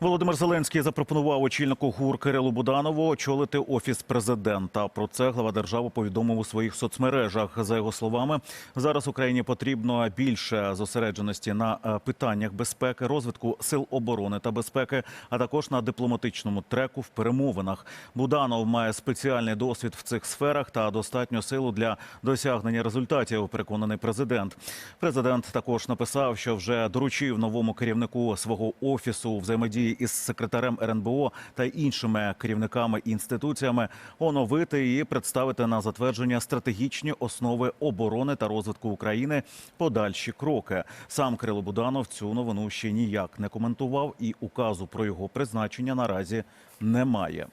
Володимир Зеленський запропонував очільнику ГУР Кирилу Буданову очолити офіс президента. Про це глава держави повідомив у своїх соцмережах. За його словами, зараз Україні потрібно більше зосередженості на е, питаннях безпеки, розвитку сил оборони та безпеки, а також на дипломатичному треку в перемовинах. Буданов має спеціальний досвід в цих сферах та достатньо силу для досягнення результатів. Переконаний президент. Президент також написав, що вже доручив новому керівнику свого офісу взаємодії із секретарем РНБО та іншими керівниками інституціями оновити і представити на затвердження стратегічні основи оборони та розвитку України. Подальші кроки. Сам Кирило Буданов цю новину ще ніяк не коментував, і указу про його призначення наразі немає.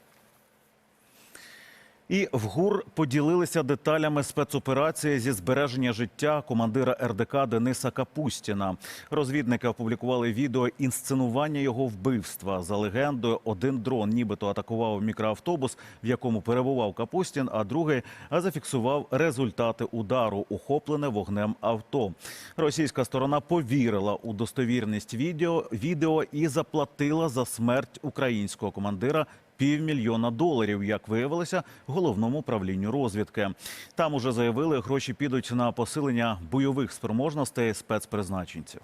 І в ГУР поділилися деталями спецоперації зі збереження життя командира РДК Дениса Капустіна. Розвідники опублікували відео інсценування його вбивства. За легендою, один дрон нібито атакував мікроавтобус, в якому перебував Капустін, а другий зафіксував результати удару, ухоплене вогнем авто. Російська сторона повірила у достовірність відео, відео і заплатила за смерть українського командира півмільйона доларів, як виявилося, головному правлінню розвідки. Там уже заявили, гроші підуть на посилення бойових спроможностей спецпризначенців.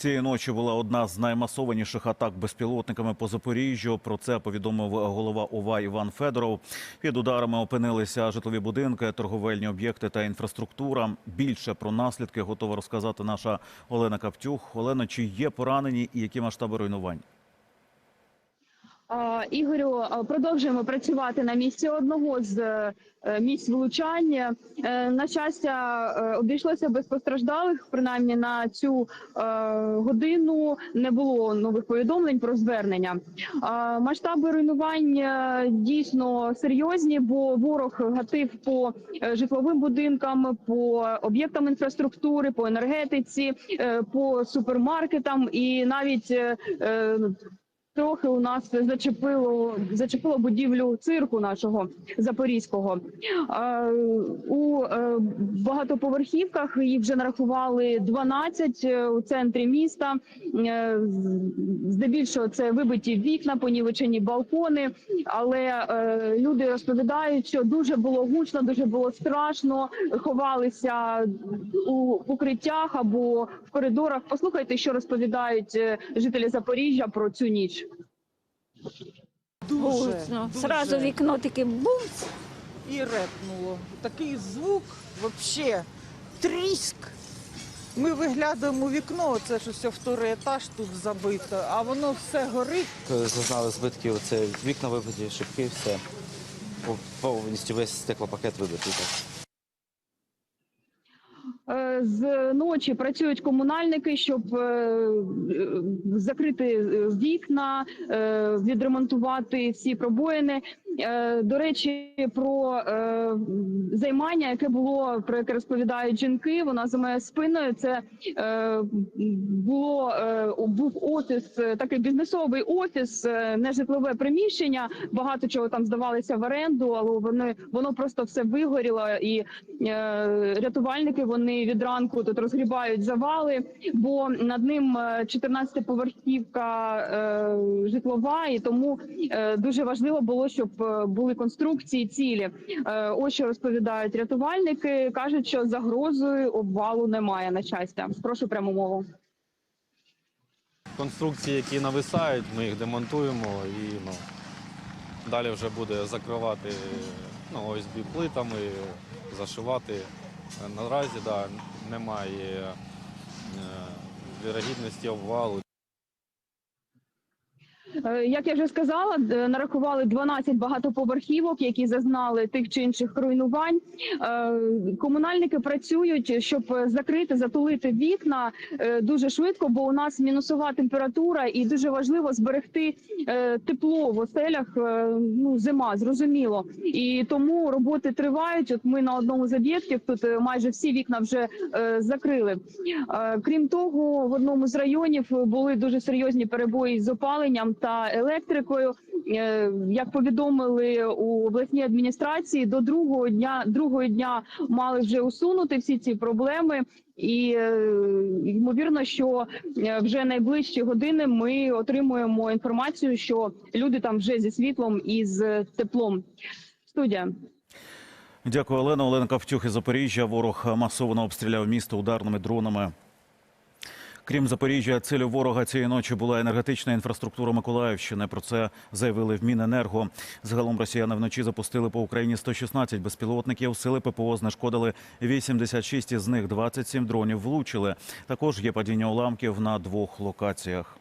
Цієї ночі була одна з наймасованіших атак безпілотниками по Запоріжжю. Про це повідомив голова ОВА Іван Федоров. Під ударами опинилися житлові будинки, торговельні об'єкти та інфраструктура. Більше про наслідки готова розказати наша Олена Каптюх. Олена, чи є поранені і які масштаби руйнувань? Ігорю, продовжуємо працювати на місці одного з е, місць влучання. Е, На щастя, е, обійшлося без постраждалих. Принаймні на цю е, годину не було нових повідомлень про звернення. Масштаби руйнувань е, дійсно серйозні, бо ворог гатив по е, житловим будинкам, по об'єктам інфраструктури, по енергетиці, е, по супермаркетам і навіть е, е, Трохи у нас зачепило зачепило будівлю цирку нашого запорізького. У е, багатоповерхівках їх вже нарахували 12 е, у центрі міста. Е, Здебільшого це вибиті вікна, понівечені балкони. Але люди розповідають, що дуже було гучно, дуже було страшно. Ховалися у укриттях або в коридорах. Послухайте, що розповідають жителі Запоріжжя про цю ніч. Дуже, Гучно. дуже. Сразу вікно таке бумц. і репнуло. Такий звук, взагалі, тріск. Ми виглядаємо у вікно, це ж усе вторий етаж тут забито, а воно все горить. зазнали збитків, це вікна вибиті, шибки, все. Повністю весь стеклопакет вибитий. Так. З ночі працюють комунальники, щоб е, е, закрити е, вікна, відремонтувати всі пробоїни. До речі, про займання, яке було про яке розповідають жінки, вона за моєю спиною. Це було був офіс, такий бізнесовий офіс, не житлове приміщення. Багато чого там здавалося в оренду, але вони воно просто все вигоріло і рятувальники вони від ранку тут розгрібають завали, бо над ним 14-поверхівка е, житлова, і тому е, дуже важливо було, щоб е, були конструкції цілі. Е, ось що розповідають рятувальники. кажуть, що загрозою обвалу немає на щастя. Прошу пряму мову. конструкції, які нависають, ми їх демонтуємо і ну, далі вже буде закривати ну, ОСБ плитами, зашивати. Наразі да, немає е, вірогідності обвалу. Е, Як я вже сказала, нарахували 12 багатоповерхівок, які зазнали тих чи інших руйнувань. Е, Комунальники працюють, щоб закрити, затулити вікна е, дуже швидко, бо у нас мінусова температура, і дуже важливо зберегти тепло в оселях. Ну, зима, зрозуміло. І тому роботи тривають. От ми на одному з об'єктів тут майже всі вікна вже закрили. Крім того, в одному з районів були дуже серйозні перебої з опаленням та електрикою. е, як повідомили у обласній адміністрації, до другого дня другого дня мали вже усунути всі ці проблеми. І е, ймовірно, що е, вже найближчі години ми отримуємо інформацію, що люди там вже зі світлом і з теплом. Студія. Дякую, Олена. Олена Кавтюх із Запоріжжя. Ворог масово обстріляв місто ударними дронами. Крім Запоріжжя, цілю ворога цієї ночі була енергетична інфраструктура Миколаївщини. Про це заявили в Міненерго. Загалом росіяни вночі запустили по Україні 116 безпілотників. Сили ППО знешкодили 86, із них 27 дронів влучили. Також є падіння уламків на двох локаціях.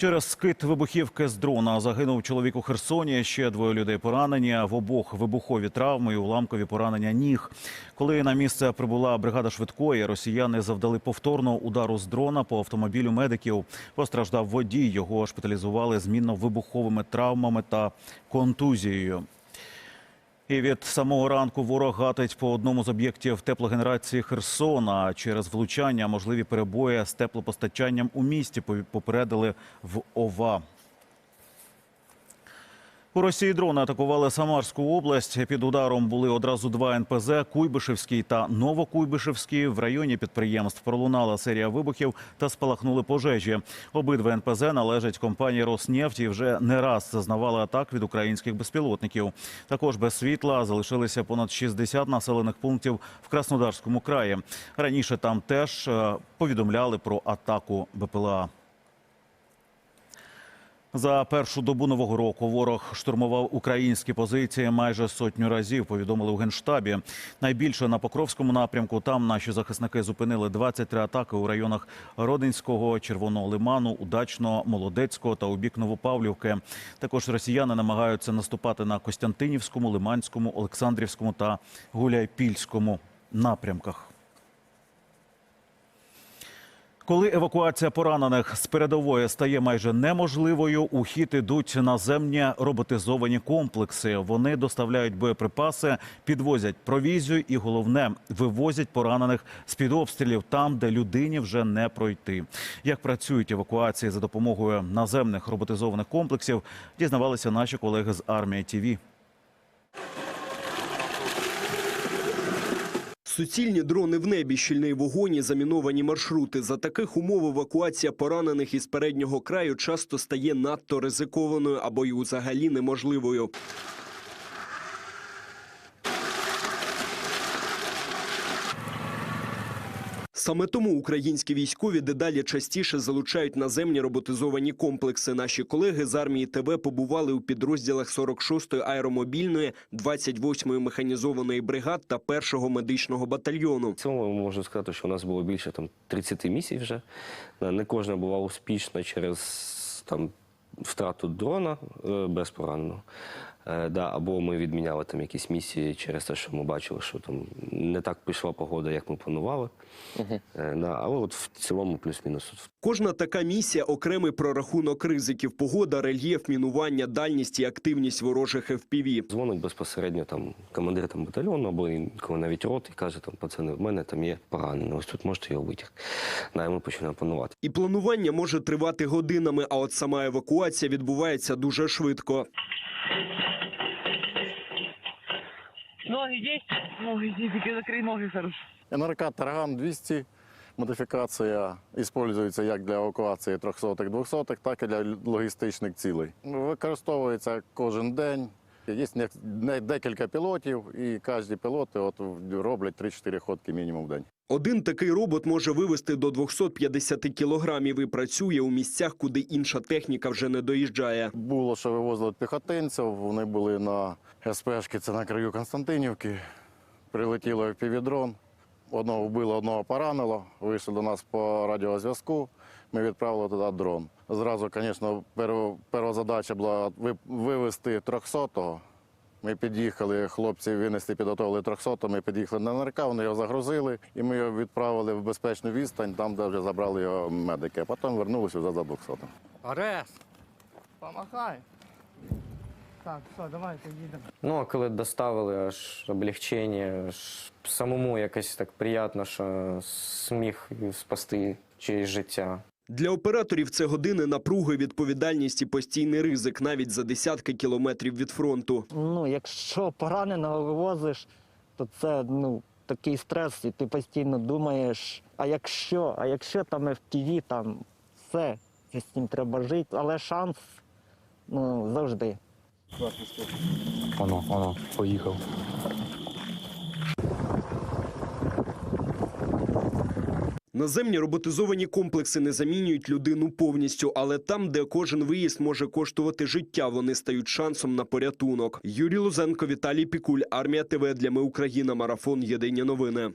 Через скид вибухівки з дрона загинув чоловік у Херсоні. Ще двоє людей поранені. В обох вибухові травми і уламкові поранення ніг. Коли на місце прибула бригада швидкої, росіяни завдали повторного удару з дрона по автомобілю медиків. Постраждав водій. Його шпиталізували змінно вибуховими травмами та контузією. І від самого ранку ворог гатить по одному з об'єктів теплогенерації Херсона. Через влучання можливі перебої з теплопостачанням у місті попередили в ОВА. У Росії дрони атакували Самарську область. Під ударом були одразу два НПЗ – Куйбишевський та Новокуйбишевський. В районі підприємств пролунала серія вибухів та спалахнули пожежі. Обидва НПЗ належать компанії «Роснефть» і вже не раз зазнавали атак від українських безпілотників. Також без світла залишилися понад 60 населених пунктів в Краснодарському краї. Раніше там теж е, повідомляли про атаку БПЛА. За першу добу нового року ворог штурмував українські позиції майже сотню разів. Повідомили у генштабі. Найбільше на Покровському напрямку. Там наші захисники зупинили 23 атаки у районах Родинського, Червоного Лиману, Удачного, Молодецького та у бік Новопавлівки. Також росіяни намагаються наступати на Костянтинівському, Лиманському, Олександрівському та Гуляйпільському напрямках. Коли евакуація поранених з передової стає майже неможливою, у хід ідуть наземні роботизовані комплекси. Вони доставляють боєприпаси, підвозять провізію і головне вивозять поранених з під обстрілів там, де людині вже не пройти. Як працюють евакуації за допомогою наземних роботизованих комплексів, дізнавалися наші колеги з армії ТІВІ. Суцільні дрони в небі, щільний вогонь і заміновані маршрути. За таких умов евакуація поранених із переднього краю часто стає надто ризикованою або й взагалі неможливою. Саме тому українські військові дедалі частіше залучають наземні роботизовані комплекси. Наші колеги з армії ТБ побували у підрозділах 46-ї аеромобільної, 28-ї механізованої бригад та 1-го медичного батальйону. В цьому можна сказати, що у нас було більше там 30 місій вже. Е, Не кожна була успішна через там втрату дрона е, без. Е, Да, або ми відміняли там якісь місії через те, що ми бачили, що там не так пішла погода, як ми планували. Да, але от в цілому плюс-мінус. Кожна така місія окремий прорахунок ризиків: погода, рельєф, мінування, дальність і активність ворожих FPV. Дзвонить безпосередньо там командир там, батальйону або інколи навіть рот і каже, там, пацани, в мене там є поранений, ось тут можете його витягти. Да, і ми починаємо планувати. І планування може тривати годинами, а от сама евакуація відбувається дуже швидко. Ноги есть? Ноги есть, только закрой ноги хорошо. НРК «Тараган-200» модифікація використовується як для евакуації 300-х, 200-х, так і для логістичних цілей. Використовується кожен день. Є декілька пілотів, і кожні пілоти от роблять 3-4 ходки мінімум в день. Один такий робот може вивести до 250 кілограмів і працює у місцях, куди інша техніка вже не доїжджає. Було, що вивозили піхотинців, вони були на СПшки, це на краю Константинівки. Прилетіло півдрон, одного вбило, одного поранило. Вийшли до нас по радіозв'язку. Ми відправили туди дрон. Зразу, звісно, перша задача була ви- вивезти 300-го. Ми під'їхали, хлопці винесли, підготовили 300-го, ми під'їхали на НРК, вони його загрузили, і ми його відправили в безпечну відстань, там, де вже забрали його медики. А потім вернулися вже за 200-м. Арест! Помахай! Так, все, давайте їдемо. Ну, а коли доставили, аж облегчення, аж самому якось так приємно, що зміг спасти чиєсь життя. Для операторів це години напруги, відповідальність і постійний ризик навіть за десятки кілометрів від фронту. Ну, якщо пораненого вивозиш, то це ну, такий стрес, і ти постійно думаєш, а якщо, а якщо там FPV, там все, з цим треба жити, але шанс ну, завжди. Воно, воно, поїхав. Наземні роботизовані комплекси не замінюють людину повністю, але там, де кожен виїзд може коштувати життя, вони стають шансом на порятунок. Юрій Лузенко, Віталій Пікуль, Армія ТВ для Ми Україна. Марафон. Єдині новини.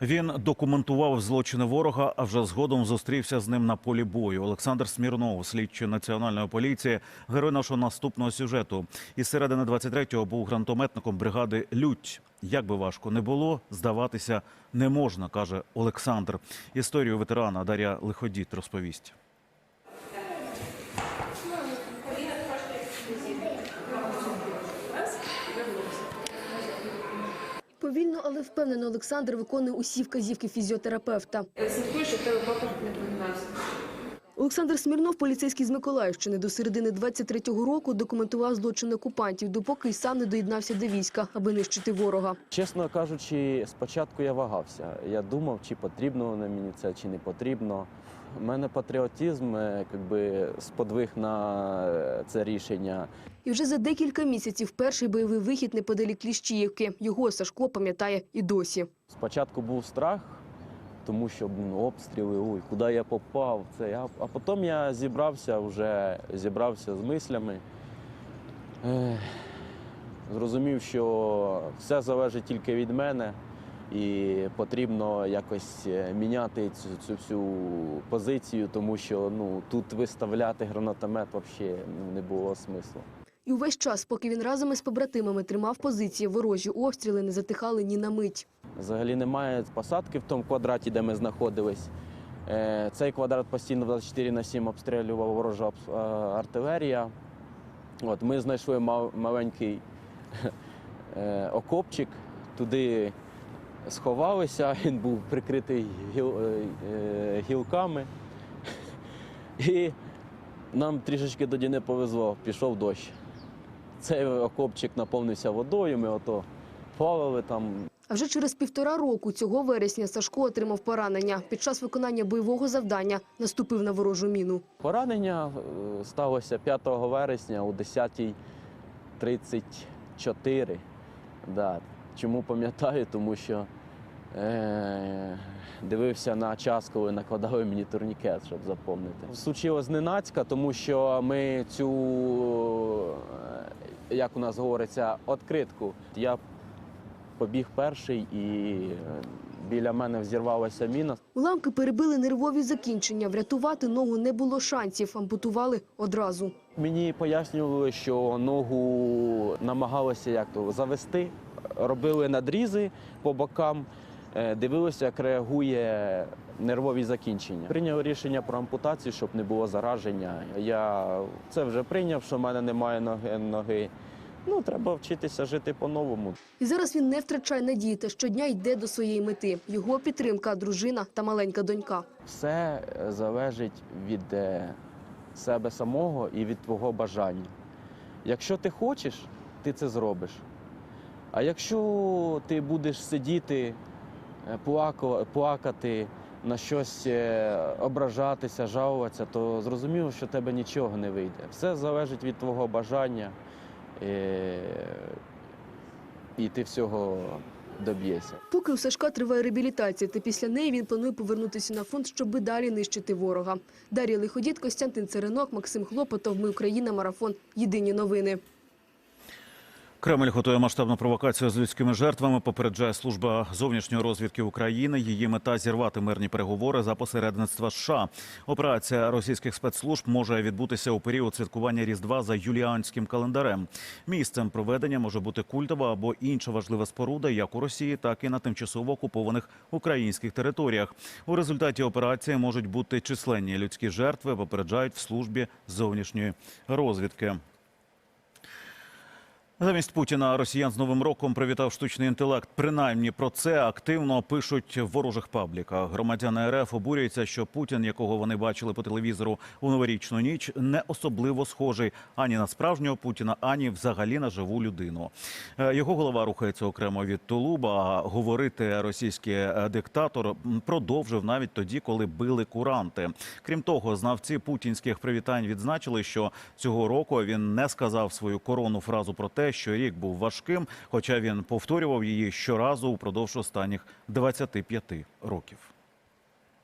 Він документував злочини ворога, а вже згодом зустрівся з ним на полі бою. Олександр Смірнов, слідчий національної поліції, герой нашого наступного сюжету. Із середини 23-го був гранатометником бригади Лють. Як би важко не було, здаватися не можна, каже Олександр. Історію ветерана Дар'я Лиходіт розповість. Повільно, але впевнено, Олександр виконує усі вказівки фізіотерапевта. Олександр Смірнов, поліцейський з Миколаївщини, до середини 23-го року документував злочин окупантів, допоки й сам не доєднався до війська, аби нищити ворога. Чесно кажучи, спочатку я вагався. Я думав, чи потрібно воно мені це, чи не потрібно. У мене патріотизм е, якби, сподвиг на е, це рішення. І вже за декілька місяців перший бойовий вихід неподалік Кліщіївки. Його Сашко пам'ятає і досі. Спочатку був страх, тому що ну, обстріли, ой, куди я попав. Це, а, а потім я зібрався вже зібрався з мислями. Зрозумів, що все залежить тільки від мене, і потрібно якось е, міняти цю, цю всю позицію, тому що ну, тут виставляти гранатомет взагалі не було смислу. І увесь час, поки він разом із побратимами тримав позиції, ворожі обстріли не затихали ні на мить. Взагалі немає посадки в тому квадраті, де ми знаходились. Е, Цей квадрат постійно 24 на 7 обстрілювала ворожа е, артилерія. От, ми знайшли маленький е, окопчик, туди сховалися, він був прикритий гіл, гілками. І нам трішечки тоді не повезло, пішов дощ. Цей окопчик наповнився водою, ми ото плавали там, А вже через півтора року цього вересня Сашко отримав поранення. Під час виконання бойового завдання наступив на ворожу міну. Поранення е, сталося 5 вересня о 10.34. Да. Чому пам'ятаю? Тому що е- дивився на час, коли накладали мені турнікет, щоб запомнити. Случилось зненацька, тому що ми цю, як у нас говориться, відкритку. Я побіг перший і е, біля мене взірвалася міна. Уламки перебили нервові закінчення. Врятувати ногу не було шансів. Ампутували одразу. Мені пояснювали, що ногу намагалися як то завести, робили надрізи по бокам, дивилися, як реагує нервові закінчення. Прийняв рішення про ампутацію, щоб не було зараження. Я це вже прийняв, що в мене немає ноги. ноги. Ну, треба вчитися жити по-новому. І зараз він не втрачає надії та щодня йде до своєї мети. Його підтримка, дружина та маленька донька. Все е, залежить від е, себе самого і від твого бажання. Якщо ти хочеш, ти це зробиш. А якщо ти будеш сидіти, е, плакати, на щось е, ображатися, жалуватися, то зрозуміло, що тебе нічого не вийде. Все залежить від твого бажання, е, і ти всього доб'єшся. Поки у Сашка триває реабілітація, та після неї він планує повернутися на фронт, щоб далі нищити ворога. Дар'я Лиходіт, Костянтин Церенок, Максим Хлопотов. Ми Україна. Марафон. Єдині новини. Кремль готує масштабну провокацію з людськими жертвами. Попереджає служба зовнішньої розвідки України. Її мета зірвати мирні переговори за посередництва США. Операція російських спецслужб може відбутися у період святкування Різдва за юліанським календарем. Місцем проведення може бути культова або інша важлива споруда, як у Росії, так і на тимчасово окупованих українських територіях. У результаті операції можуть бути численні людські жертви. Попереджають в службі зовнішньої розвідки. Замість Путіна росіян з Новим роком привітав штучний інтелект. Принаймні про це активно пишуть в ворожих пабліках. Громадяни РФ обурюються, що Путін, якого вони бачили по телевізору у новорічну ніч, не особливо схожий ані на справжнього Путіна, ані взагалі на живу людину. Е, Його голова рухається окремо від тулуба. Говорити російський е, диктатор продовжив навіть тоді, коли били куранти. Крім того, знавці путінських привітань відзначили, що цього року він не сказав свою коронну фразу про що рік був важким, хоча він повторював її щоразу упродовж останніх 25 років.